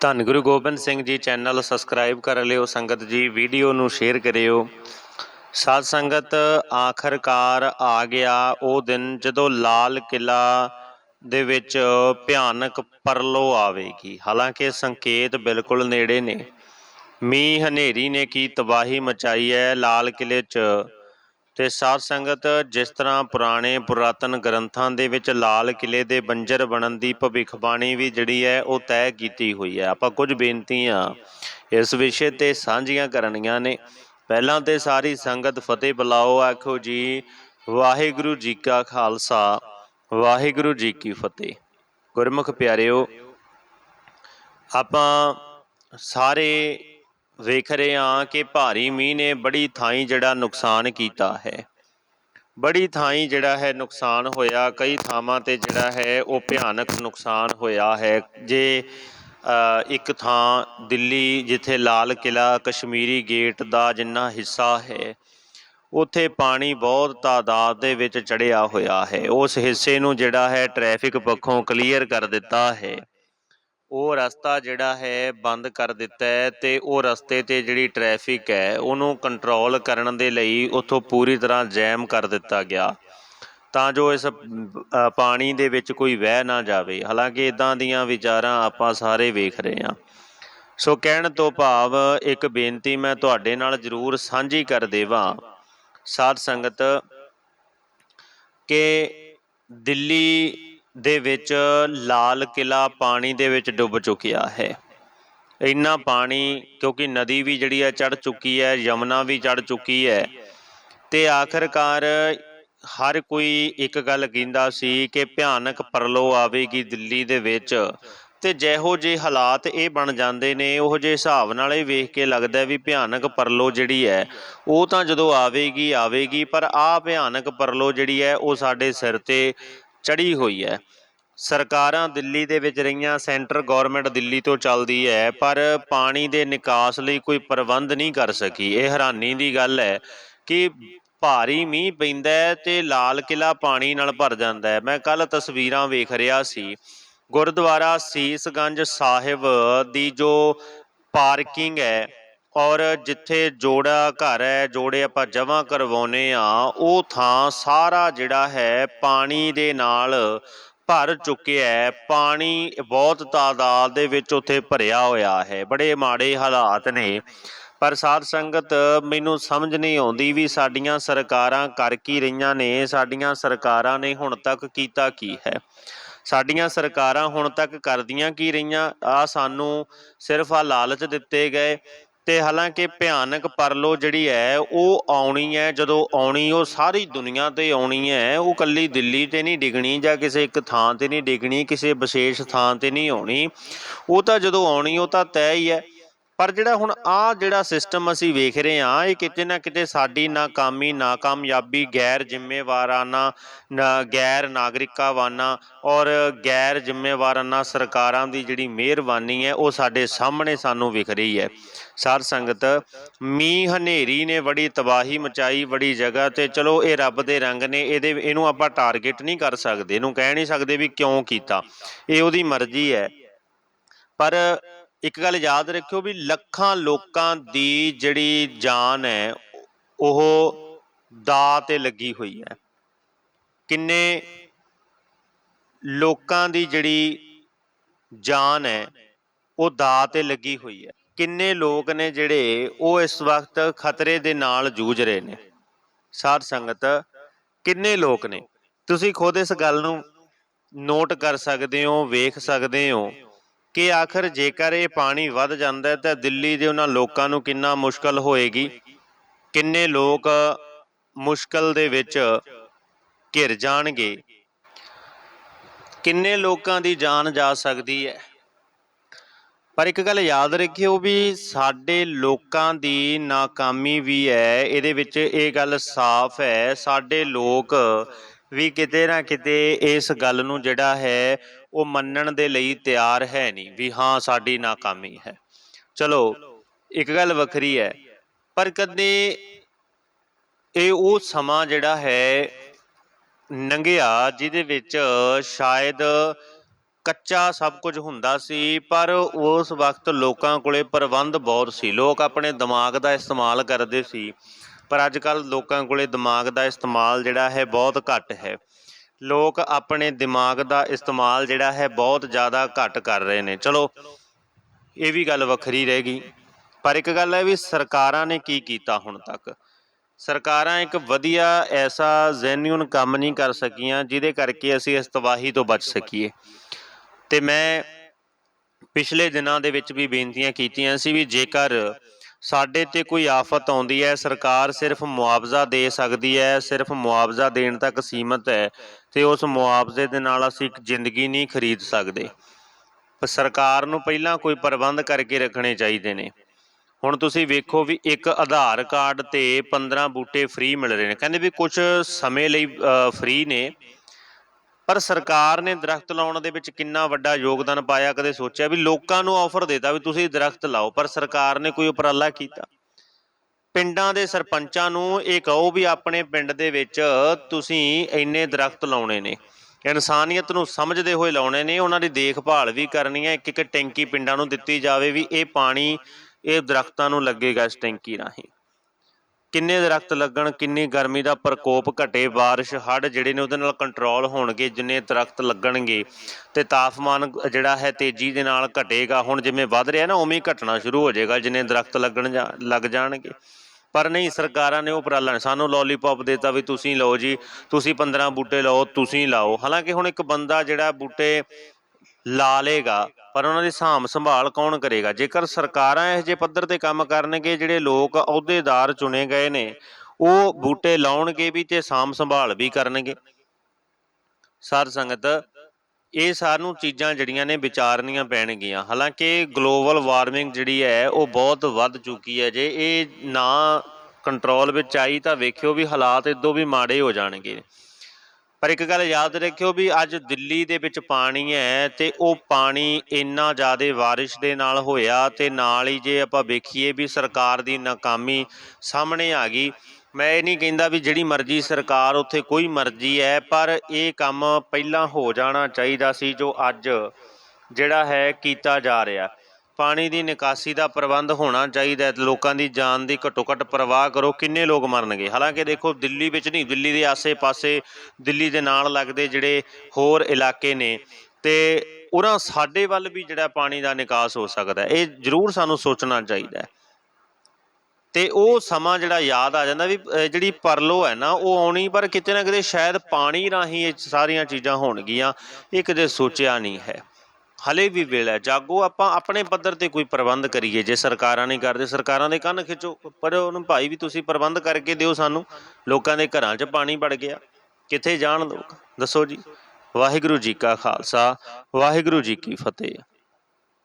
ਧੰਨ Guru Gobind Singh ji channel subscribe ਕਰ ਲਿਓ, ਸੰਗਤ ਜੀ ਵੀਡੀਓ ਨੂੰ ਸ਼ੇਅਰ ਕਰਿਓ। ਸਾਧ ਸੰਗਤ ਆਖਰਕਾਰ ਆ ਗਿਆ ਉਹ ਦਿਨ ਜਦੋਂ ਲਾਲ ਕਿਲਾ ਦੇ ਵਿੱਚ ਭਿਆਨਕ ਪਰਲੋ ਆਵੇਗੀ। ਹਾਲਾਂਕਿ ਸੰਕੇਤ ਬਿਲਕੁਲ ਨੇੜੇ ਨੇ। ਮੀਂਹ ਹਨੇਰੀ ਨੇ ਕੀ ਤਬਾਹੀ ਮਚਾਈ ਹੈ, ਲਾਲ ਕਿਲੇ 'ਚ ਤੇ ਸਾਧ ਸੰਗਤ, ਜਿਸ ਤਰ੍ਹਾਂ ਪੁਰਾਣੇ ਪੁਰਾਤਨ ਗ੍ਰੰਥਾਂ ਦੇ ਵਿੱਚ ਲਾਲ ਕਿਲੇ ਦੇ ਬੰਜਰ ਬਣਨ ਦੀ ਭਵਿੱਖਬਾਣੀ ਵੀ ਜਿਹੜੀ ਹੈ, ਉਹ ਤੈਅ ਕੀਤੀ ਹੋਈ ਹੈ। ਆਪਾਂ ਕੁਝ ਬੇਨਤੀਆਂ ਇਸ ਵਿਸ਼ੇ ਤੇ ਸਾਂਝੀਆਂ ਕਰਨੀਆਂ ਨੇ। ਪਹਿਲਾਂ ਤੇ ਸਾਰੀ ਸੰਗਤ ਫਤਿਹ ਬੁਲਾਓ, ਆਖੋ ਜੀ, ਵਾਹਿਗੁਰੂ ਜੀ ਕਾ ਖਾਲਸਾ, ਵਾਹਿਗੁਰੂ ਜੀ ਕੀ ਫਤਿਹ। ਗੁਰਮੁਖ ਪਿਆਰਿਓ, ਆਪਾਂ ਸਾਰੇ ਵੇਖ ਰਹੇ ਹਾਂ ਕਿ ਭਾਰੀ ਮੀਂਹ ਨੇ ਬੜੀ ਥਾਈਂ ਜਿਹੜਾ ਨੁਕਸਾਨ ਕੀਤਾ ਹੈ। ਬੜੀ ਥਾਈਂ ਜਿਹੜਾ ਹੈ ਨੁਕਸਾਨ ਹੋਇਆ, ਕਈ ਥਾਵਾਂ ਤੇ ਜਿਹੜਾ ਹੈ ਉਹ ਭਿਆਨਕ ਨੁਕਸਾਨ ਹੋਇਆ ਹੈ। ਜੇ ਇੱਕ ਥਾਂ ਦਿੱਲੀ ਜਿੱਥੇ ਲਾਲ ਕਿਲਾ ਕਸ਼ਮੀਰੀ ਗੇਟ ਦਾ ਜਿੰਨਾ ਹਿੱਸਾ ਹੈ, ਉੱਥੇ ਪਾਣੀ ਬਹੁਤ ਤਾਦਾਦ ਦੇ ਵਿੱਚ ਚੜਿਆ ਹੋਇਆ ਹੈ। ਉਸ ਹਿੱਸੇ ਨੂੰ ਜਿਹੜਾ ਹੈ ਟ੍ਰੈਫਿਕ ਪੱਖੋਂ ਕਲੀਅਰ ਕਰ ਦਿੱਤਾ ਹੈ। ਉਹ ਰਸਤਾ ਜਿਹੜਾ ਹੈ ਬੰਦ ਕਰ ਦਿੱਤਾ ਹੈ ਤੇ ਉਹ ਰਸਤੇ ਤੇ ਜਿਹੜੀ ਟ੍ਰੈਫਿਕ ਹੈ, ਉਹਨੂੰ ਕੰਟਰੋਲ ਕਰਨ ਦੇ ਲਈ ਉੱਥੋਂ ਪੂਰੀ ਤਰ੍ਹਾਂ ਜੈਮ ਕਰ ਦਿੱਤਾ ਗਿਆ। ਤਾਂ ਜੋ ਇਸ ਪਾਣੀ ਦੇ ਵਿੱਚ ਕੋਈ ਵਹਿ ਨਾ ਜਾਵੇ। ਹਾਲਾਂਕਿ ਇਦਾਂ ਦੀਆਂ ਵਿਚਾਰਾਂ ਆਪਾਂ ਸਾਰੇ ਵੇਖ ਰਹੇ ਹਾਂ। ਸੋ ਕਹਿਣ ਤੋਂ ਭਾਵ ਇੱਕ ਬੇਨਤੀ ਮੈਂ ਤੁਹਾਡੇ ਨਾਲ ਜ਼ਰੂਰ ਸਾਂਝੀ ਕਰ ਦੇਵਾਂ, ਸਾਧ ਸੰਗਤ, ਕਿ ਦਿੱਲੀ ਦੇ ਵਿੱਚ ਲਾਲ ਕਿਲਾ ਪਾਣੀ ਦੇ ਵਿੱਚ ਡੁੱਬ ਚੁੱਕਿਆ ਹੈ। ਇੰਨਾ ਪਾਣੀ, ਕਿਉਂਕਿ ਨਦੀ ਵੀ ਜਿਹੜੀ ਹੈ ਚੜ ਚੁੱਕੀ ਹੈ, ਯਮਨਾ ਵੀ ਚੜ ਚੁੱਕੀ ਹੈ। ਤੇ ਆਖਰਕਾਰ ਹਰ ਕੋਈ ਇੱਕ ਗੱਲ ਕਹਿੰਦਾ ਸੀ ਕਿ ਭਿਆਨਕ ਪਰਲੋ ਆਵੇਗੀ ਦਿੱਲੀ ਦੇ ਵਿੱਚ। ਤੇ ਜਿਹੋ ਜਿਹੇ ਹਾਲਾਤ ਇਹ ਬਣ ਜਾਂਦੇ ਨੇ, ਉਹ ਜਿਹੇ ਹਿਸਾਬ ਨਾਲ ਇਹ ਵੇਖ ਕੇ ਲੱਗਦਾ ਵੀ ਭਿਆਨਕ ਪਰਲੋ ਜਿਹੜੀ ਹੈ, ਉਹ ਤਾਂ ਜਦੋਂ ਆਵੇਗੀ ਆਵੇਗੀ, ਪਰ ਆ ਭਿਆਨਕ ਪਰਲੋ ਜਿਹੜੀ ਹੈ, ਉਹ ਸਾਡੇ ਸਿਰ ਤੇ ਚੜੀ ਹੋਈ ਹੈ। ਸਰਕਾਰਾਂ ਦਿੱਲੀ ਦੇ ਵਿੱਚ ਰਹੀਆਂ, ਸੈਂਟਰ ਗਵਰਨਮੈਂਟ ਦਿੱਲੀ ਤੋਂ ਚੱਲਦੀ ਹੈ, ਪਰ ਪਾਣੀ ਦੇ ਨਿਕਾਸ ਲਈ ਕੋਈ ਪ੍ਰਬੰਧ ਨਹੀਂ ਕਰ ਸਕੀ। ਇਹ ਹੈਰਾਨੀ ਦੀ ਗੱਲ ਹੈ ਕਿ ਭਾਰੀ ਮੀਂਹ ਪੈਂਦਾ ਹੈ ਤੇ ਲਾਲ ਕਿਲਾ ਪਾਣੀ ਨਾਲ ਭਰ ਜਾਂਦਾ ਹੈ। ਮੈਂ ਕੱਲ ਤਸਵੀਰਾਂ ਵੇਖ ਰਿਹਾ ਸੀ। ਗੁਰਦੁਆਰਾ ਸੀਸਗੰਜ ਸਾਹਿਬ ਦੀ ਜੋ ਪਾਰਕਿੰਗ ਹੈ ਔਰ ਜਿੱਥੇ ਜੋੜਾ ਘਰ ਹੈ, ਜੋੜੇ ਆਪਾਂ ਜਮ੍ਹਾਂ ਕਰਵਾਉਨੇ ਆ ਉਹ ਥਾਂ ਸਾਰਾ ਜਿਹੜਾ ਹੈ ਪਾਣੀ ਦੇ ਨਾਲ ਭਰ ਚੁੱਕਿਆ ਹੈ। ਪਾਣੀ ਬਹੁਤ ਤਾਦਾਦ ਦੇ ਵਿੱਚ ਉੱਥੇ ਭਰਿਆ ਹੋਇਆ ਹੈ। ਬੜੇ ਮਾੜੇ ਹਾਲਾਤ ਨੇ। ਪਰ ਸਾਧ ਸੰਗਤ, ਮੈਨੂੰ ਸਮਝ ਨਹੀਂ ਆਉਂਦੀ ਵੀ ਸਾਡੀਆਂ ਸਰਕਾਰਾਂ ਕਰ ਕੀ ਰਹੀਆਂ ਨੇ। ਸਾਡੀਆਂ ਸਰਕਾਰਾਂ ਨੇ ਹੁਣ ਤੱਕ ਕੀਤਾ ਕੀ ਹੈ? ਸਾਡੀਆਂ ਸਰਕਾਰਾਂ ਹੁਣ ਤੱਕ ਕਰਦੀਆਂ ਕੀ ਰਹੀਆਂ? ਆ ਸਾਨੂੰ ਸਿਰਫ ਆ ਲਾਲਚ ਦਿੱਤੇ ਗਏ। ਤੇ ਹਾਲਾਂਕਿ ਭਿਆਨਕ ਪਰਲੋ ਜਿਹੜੀ ਹੈ, ਉਹ ਆਉਣੀ ਹੈ, ਜਦੋਂ ਆਉਣੀ, ਉਹ ਸਾਰੀ ਦੁਨੀਆ ਤੇ ਆਉਣੀ ਹੈ, ਉਹ ਕੱਲੀ ਦਿੱਲੀ ਤੇ ਨਹੀਂ ਡਿਗਣੀ ਜਾਂ ਕਿਸੇ ਇੱਕ ਥਾਂ ਤੇ ਨਹੀਂ ਡਿਗਣੀ, ਕਿਸੇ ਵਿਸ਼ੇਸ਼ ਥਾਂ ਤੇ ਨਹੀਂ ਆਉਣੀ। ਉਹ ਤਾਂ ਜਦੋਂ ਆਉਣੀ, ਉਹ ਤਾਂ ਤੈਅ ਹੀ ਹੈ। ਪਰ ਜਿਹੜਾ ਹੁਣ ਆ ਜਿਹੜਾ ਸਿਸਟਮ ਅਸੀਂ ਵੇਖ ਰਹੇ ਹਾਂ, ਇਹ ਕਿਤੇ ਨਾ ਕਿਤੇ ਸਾਡੀ ਨਾਕਾਮੀ ਨਾਕਾਮਯਾਬੀ ਗੈਰ ਜ਼ਿੰਮੇਵਾਰਾਨਾ ਨਾ- ਗੈਰ ਨਾਗਰਿਕਾਵਾਨਾ ਔਰ ਗੈਰ ਜ਼ਿੰਮੇਵਾਰਾਨਾ ਸਰਕਾਰਾਂ ਦੀ ਜਿਹੜੀ ਮਿਹਰਬਾਨੀ ਹੈ, ਉਹ ਸਾਡੇ ਸਾਹਮਣੇ ਸਾਨੂੰ ਵਿਖ ਰਹੀ ਹੈ। ਸਾਧ ਸੰਗਤ, ਮੀਂਹ ਹਨੇਰੀ ਨੇ ਬੜੀ ਤਬਾਹੀ ਮਚਾਈ, ਬੜੀ ਜਗ੍ਹਾ ਤੇ ਚਲੋ ਇਹ ਰੱਬ ਦੇ ਰੰਗ ਨੇ, ਇਹਦੇ, ਇਹਨੂੰ ਆਪਾਂ ਟਾਰਗੇਟ ਨਹੀਂ ਕਰ ਸਕਦੇ, ਇਹਨੂੰ ਕਹਿ ਨਹੀਂ ਸਕਦੇ ਵੀ ਕਿਉਂ ਕੀਤਾ। ਇਹ ਉਹਦੀ ਮਰਜ਼ੀ ਹੈ। ਪਰ ਇੱਕ ਗੱਲ ਯਾਦ ਰੱਖਿਓ ਵੀ ਲੱਖਾਂ ਲੋਕਾਂ ਦੀ ਜਿਹੜੀ ਜਾਨ ਹੈ, ਉਹ ਦਾ ਤੇ ਲੱਗੀ ਹੋਈ ਹੈ। ਕਿੰਨੇ ਲੋਕਾਂ ਦੀ ਜਿਹੜੀ ਜਾਨ ਹੈ, ਉਹ ਦਾ ਤੇ ਲੱਗੀ ਹੋਈ ਹੈ। ਕਿੰਨੇ ਲੋਕ ਨੇ ਜਿਹੜੇ ਉਹ ਇਸ ਵਕਤ ਖਤਰੇ ਦੇ ਨਾਲ ਜੂਝ ਰਹੇ ਨੇ। ਸਾਧ ਸੰਗਤ, ਕਿੰਨੇ ਲੋਕ ਨੇ? ਤੁਸੀਂ ਖੁਦ ਇਸ ਗੱਲ ਨੂੰ ਨੋਟ ਕਰ ਸਕਦੇ ਹੋ, ਵੇਖ ਸਕਦੇ ਹੋ। ਕਿ ਆਖਰ ਜੇਕਰ ਇਹ ਪਾਣੀ ਵੱਧ ਜਾਂਦਾ ਹੈ ਤਾਂ ਦਿੱਲੀ ਦੇ ਉਹਨਾਂ ਲੋਕਾਂ ਨੂੰ ਕਿੰਨਾ ਮੁਸ਼ਕਲ ਹੋਏਗੀ? ਕਿੰਨੇ ਲੋਕ ਮੁਸ਼ਕਲ ਦੇ ਵਿੱਚ ਘਿਰ ਜਾਣਗੇ? ਕਿੰਨੇ ਲੋਕਾਂ ਦੀ ਜਾਨ ਜਾ ਸਕਦੀ ਹੈ? ਪਰ ਇੱਕ ਗੱਲ ਯਾਦ ਰੱਖਿਓ ਵੀ ਸਾਡੇ ਲੋਕਾਂ ਦੀ ਨਾਕਾਮੀ ਵੀ ਹੈ, ਇਹਦੇ ਵਿੱਚ ਇਹ ਗੱਲ ਸਾਫ਼ ਹੈ, ਸਾਡੇ ਲੋਕ ਵੀ ਕਿਤੇ ਨਾ ਕਿਤੇ ਇਸ ਗੱਲ ਨੂੰ ਜਿਹੜਾ ਹੈ ਉਹ ਮੰਨਣ ਦੇ ਲਈ ਤਿਆਰ ਹੈ ਨਹੀਂ ਵੀ ਹਾਂ, ਸਾਡੀ ਨਾਕਾਮੀ ਹੈ। ਚਲੋ, ਇੱਕ ਗੱਲ ਵੱਖਰੀ ਹੈ। ਪਰ ਕਦੇ ਇਹ ਉਹ ਸਮਾਂ ਜਿਹੜਾ ਹੈ ਲੰਘਿਆ ਜਿਹਦੇ ਵਿੱਚ ਸ਼ਾਇਦ ਕੱਚਾ ਸਭ ਕੁਝ ਹੁੰਦਾ ਸੀ, ਪਰ ਉਸ ਵਕਤ ਲੋਕਾਂ ਕੋਲੇ ਪ੍ਰਬੰਧ ਬਹੁਤ ਸੀ। ਲੋਕ ਆਪਣੇ ਦਿਮਾਗ ਦਾ ਇਸਤੇਮਾਲ ਕਰਦੇ ਸੀ, ਪਰ ਅੱਜ ਕੱਲ ਲੋਕਾਂ ਕੋਲੇ ਦਿਮਾਗ ਦਾ ਇਸਤੇਮਾਲ ਜਿਹੜਾ ਹੈ ਬਹੁਤ ਘੱਟ ਹੈ। ਲੋਕ ਆਪਣੇ ਦਿਮਾਗ ਦਾ ਇਸਤੇਮਾਲ ਜਿਹੜਾ ਹੈ ਬਹੁਤ ਜ਼ਿਆਦਾ ਘੱਟ ਕਰ ਰਹੇ ਨੇ। ਚਲੋ, ਇਹ ਵੀ ਗੱਲ ਵੱਖਰੀ ਰਹਿ ਗਈ। ਪਰ ਇੱਕ ਗੱਲ ਹੈ ਵੀ ਸਰਕਾਰਾਂ ਨੇ ਕੀ ਕੀਤਾ ਹੁਣ ਤੱਕ? ਸਰਕਾਰਾਂ ਇੱਕ ਵਧੀਆ ਐਸਾ ਜੈਨੂਨ ਕੰਮ ਨਹੀਂ ਕਰ ਸਕੀਆਂ ਜਿਹਦੇ ਕਰਕੇ ਅਸੀਂ ਇਸ ਤਬਾਹੀ ਤੋਂ ਬਚ ਸਕੀਏ। ਤੇ ਮੈਂ ਪਿਛਲੇ ਦਿਨਾਂ ਦੇ ਵਿੱਚ ਵੀ ਬੇਨਤੀਆਂ ਕੀਤੀਆਂ ਸੀ ਵੀ ਜੇਕਰ ਸਾਡੇ ਤੇ ਕੋਈ ਆਫਤ ਆਉਂਦੀ ਹੈ, ਸਰਕਾਰ ਸਿਰਫ ਮੁਆਵਜ਼ਾ ਦੇ ਸਕਦੀ ਹੈ, ਸਿਰਫ ਮੁਆਵਜ਼ਾ ਦੇਣ ਤੱਕ ਸੀਮਤ ਹੈ ਤੇ ਉਸ ਮੁਆਵਜ਼ੇ ਦੇ ਨਾਲ ਅਸੀਂ ਇੱਕ ਜ਼ਿੰਦਗੀ ਨਹੀਂ ਖਰੀਦ ਸਕਦੇ। ਪਰ ਸਰਕਾਰ ਨੂੰ ਪਹਿਲਾਂ ਕੋਈ ਪ੍ਰਬੰਧ ਕਰਕੇ ਰੱਖਣੇ ਚਾਹੀਦੇ ਨੇ। ਹੁਣ ਤੁਸੀਂ ਵੇਖੋ ਵੀ ਇੱਕ ਆਧਾਰ ਕਾਰਡ ਤੇ 15 ਬੂਟੇ ਫ੍ਰੀ ਮਿਲ ਰਹੇ ਨੇ। ਕਹਿੰਦੇ ਵੀ ਕੁਝ ਸਮੇਂ ਲਈ ਫ੍ਰੀ ਨੇ। ਪਰ ਸਰਕਾਰ ਨੇ ਦਰਖਤ ਲਾਉਣ ਦੇ ਵਿੱਚ ਕਿੰਨਾ ਵੱਡਾ ਯੋਗਦਾਨ ਪਾਇਆ, ਕਦੇ ਸੋਚਿਆ ਵੀ ਲੋਕਾਂ ਨੂੰ ਆਫਰ ਦੇਤਾ ਵੀ ਤੁਸੀਂ ਦਰਖਤ ਲਾਓ। ਪਰ ਸਰਕਾਰ ਨੇ ਕੋਈ ਉਪਰਾਲਾ ਕੀਤਾ। ਪਿੰਡਾਂ ਦੇ ਸਰਪੰਚਾਂ ਨੂੰ ਇਹ ਕਹੋ ਵੀ ਆਪਣੇ ਪਿੰਡ ਦੇ ਵਿੱਚ ਤੁਸੀਂ ਇੰਨੇ ਦਰਖਤ ਲਾਉਣੇ ਨੇ ਇਨਸਾਨੀਅਤ ਨੂੰ ਸਮਝਦੇ ਹੋਏ ਲਾਉਣੇ ਨੇ ਉਹਨਾਂ ਦੀ ਦੇਖਭਾਲ ਵੀ ਕਰਨੀ ਹੈ ਇੱਕ ਇੱਕ ਟੈਂਕੀ ਪਿੰਡਾਂ ਨੂੰ ਦਿੱਤੀ ਜਾਵੇ ਵੀ ਇਹ ਪਾਣੀ ਇਹ ਦਰਖਤਾਂ ਨੂੰ ਲੱਗੇਗਾ ਇਸ ਟੈਂਕੀ ਰਾਹੀਂ ਕਿੰਨੇ ਦਰਖਤ ਲੱਗਣ ਕਿੰਨੀ ਗਰਮੀ ਦਾ ਪ੍ਰਕੋਪ ਘਟੇ بارش ਹੜ੍ਹ ਜਿਹੜੇ ਨੇ ਉਹਦੇ ਨਾਲ ਕੰਟਰੋਲ ਹੋਣਗੇ ਜਿੰਨੇ ਦਰਖਤ ਲੱਗਣਗੇ ਤੇ ਤਾਪਮਾਨ ਜਿਹੜਾ ਹੈ ਤੇਜ਼ੀ ਦੇ ਨਾਲ ਘਟੇਗਾ ਹੁਣ ਜਿਵੇਂ ਵੱਧ ਰਿਹਾ ਨਾ ਉਵੇਂ ਹੀ ਘਟਣਾ ਸ਼ੁਰੂ ਹੋ ਜਾਏਗਾ ਜਿੰਨੇ ਦਰਖਤ ਲੱਗਣ ਜਾ- ਲੱਗ ਜਾਣਗੇ ਪਰ ਨਹੀਂ, ਸਰਕਾਰਾਂ ਨੇ ਉਪਰਾਲਾ ਸਾਨੂੰ ਲੋਲੀਪੌਪ ਦੇਤਾ ਵੀ ਤੁਸੀਂ ਲਓ ਜੀ, ਤੁਸੀਂ 15 ਬੂਟੇ ਲਾਓ, ਤੁਸੀਂ ਲਾਓ। ਹਾਲਾਂਕਿ ਹੁਣ ਇੱਕ ਬੰਦਾ ਜਿਹੜਾ ਬੂਟੇ ਲਾ ਲੇਗਾ ਪਰ ਉਹਨਾਂ ਦੀ ਸਾਂਭ ਸੰਭਾਲ ਕੌਣ ਕਰੇਗਾ? ਜੇਕਰ ਸਰਕਾਰਾਂ ਇਹੋ ਜਿਹੇ ਪੱਧਰ ਤੇ ਕੰਮ ਕਰਨਗੇ, ਜਿਹੜੇ ਲੋਕ ਅਹੁਦੇਦਾਰ ਚੁਣੇ ਗਏ ਨੇ, ਉਹ ਬੂਟੇ ਲਾਉਣਗੇ ਵੀ ਤੇ ਸਾਂਭ ਸੰਭਾਲ ਵੀ ਕਰਨਗੇ। ਸਾਧ ਸੰਗਤ ਇਹ ਸਾਨੂੰ ਚੀਜ਼ਾਂ ਜਿਹੜੀਆਂ ਨੇ ਵਿਚਾਰਨੀਆਂ ਪੈਣਗੀਆਂ। ਹਾਲਾਂਕਿ ਗਲੋਬਲ ਵਾਰਮਿੰਗ ਜਿਹੜੀ ਹੈ, ਉਹ ਬਹੁਤ ਵੱਧ ਚੁੱਕੀ ਹੈ। ਜੇ ਇਹ ਨਾ ਕੰਟਰੋਲ ਵਿੱਚ ਆਈ ਤਾਂ ਵੇਖਿਓ ਵੀ ਹਾਲਾਤ ਇਦੋਂ ਵੀ ਮਾੜੇ ਹੋ ਜਾਣਗੇ। ਪਰ ਇੱਕ ਗੱਲ ਯਾਦ ਰੱਖਿਓ ਵੀ ਅੱਜ ਦਿੱਲੀ ਦੇ ਵਿੱਚ ਪਾਣੀ ਹੈ ਤੇ ਉਹ ਪਾਣੀ ਇੰਨਾ ਜ਼ਿਆਦਾ ਬਾਰਿਸ਼ ਦੇ ਨਾਲ ਹੋਇਆ ਤੇ ਨਾਲ ਹੀ ਜੇ ਆਪਾਂ ਵੇਖੀਏ ਵੀ ਸਰਕਾਰ ਦੀ ਨਾਕਾਮੀ ਸਾਹਮਣੇ ਆ ਗਈ ਮੈਂ ਇਹ ਨਹੀਂ ਕਹਿੰਦਾ ਵੀ ਜਿਹੜੀ ਮਰਜ਼ੀ ਸਰਕਾਰ ਉੱਥੇ ਕੋਈ ਮਰਜ਼ੀ ਹੈ, ਪਰ ਇਹ ਕੰਮ ਪਹਿਲਾਂ ਹੋ ਜਾਣਾ ਚਾਹੀਦਾ ਸੀ ਜੋ ਅੱਜ ਜਿਹੜਾ ਹੈ ਕੀਤਾ ਜਾ ਰਿਹਾ। ਪਾਣੀ ਦੀ ਨਿਕਾਸੀ ਦਾ ਪ੍ਰਬੰਧ ਹੋਣਾ ਚਾਹੀਦਾ ਲੋਕਾਂ ਦੀ ਜਾਨ ਦੀ ਘੱਟੋ ਘੱਟ ਪ੍ਰਵਾਹ ਕਰੋ, ਕਿੰਨੇ ਲੋਕ ਮਰਨਗੇ? ਹਾਲਾਂਕਿ ਦੇਖੋ, ਦਿੱਲੀ ਵਿੱਚ ਨਹੀਂ, ਦਿੱਲੀ ਦੇ ਆਸੇ-ਪਾਸੇ, ਦਿੱਲੀ ਦੇ ਨਾਲ ਲੱਗਦੇ ਜਿਹੜੇ ਹੋਰ ਇਲਾਕੇ ਨੇ, ਤੇ ਉਹਨਾਂ ਸਾਡੇ ਵੱਲ ਵੀ ਜਿਹੜਾ ਪਾਣੀ ਦਾ ਨਿਕਾਸ ਹੋ ਸਕਦਾ ਇਹ ਜ਼ਰੂਰ ਸਾਨੂੰ ਸੋਚਣਾ ਚਾਹੀਦਾ ਹੈ। ਤੇ ਉਹ ਸਮਾਂ ਜਿਹੜਾ ਯਾਦ ਆ ਜਾਂਦਾ ਵੀ ਜਿਹੜੀ ਪਰਲੋ ਹੈ ਨਾ, ਉਹ ਆਉਣੀ, ਪਰ ਕਿਤੇ ਨਾ ਕਿਤੇ ਸ਼ਾਇਦ ਪਾਣੀ ਰਾਹੀਂ ਇਹ ਸਾਰੀਆਂ ਚੀਜ਼ਾਂ ਹੋਣਗੀਆਂ, ਇਹ ਕਦੇ ਸੋਚਿਆ ਨਹੀਂ ਹੈ। ਹਲੇ ਵੀ ਵੇਲਾ ਜਾਗੋ, ਆਪਾਂ ਆਪਣੇ ਪੱਧਰ ਤੇ ਕੋਈ ਪ੍ਰਬੰਧ ਕਰੀਏ, ਜੇ ਸਰਕਾਰਾਂ ਨਹੀਂ ਕਰਦੇ, ਸਰਕਾਰਾਂ ਦੇ ਕੰਨ ਖਿੱਚੋ। ਪਰ ਉਹਨੂੰ, ਭਾਈ ਵੀ ਤੁਸੀਂ ਪ੍ਰਬੰਧ ਕਰਕੇ ਦਿਓ ਸਾਨੂੰ। ਲੋਕਾਂ ਦੇ ਘਰਾਂ 'ਚ ਪਾਣੀ ਵੜ ਗਿਆ। ਕਿੱਥੇ ਜਾਣ ਲੋਕ? ਦੱਸੋ ਜੀ। ਵਾਹਿਗੁਰੂ ਜੀ ਕਾ ਖਾਲਸਾ। ਵਾਹਿਗੁਰੂ ਜੀ ਕੀ ਫਤਿਹ।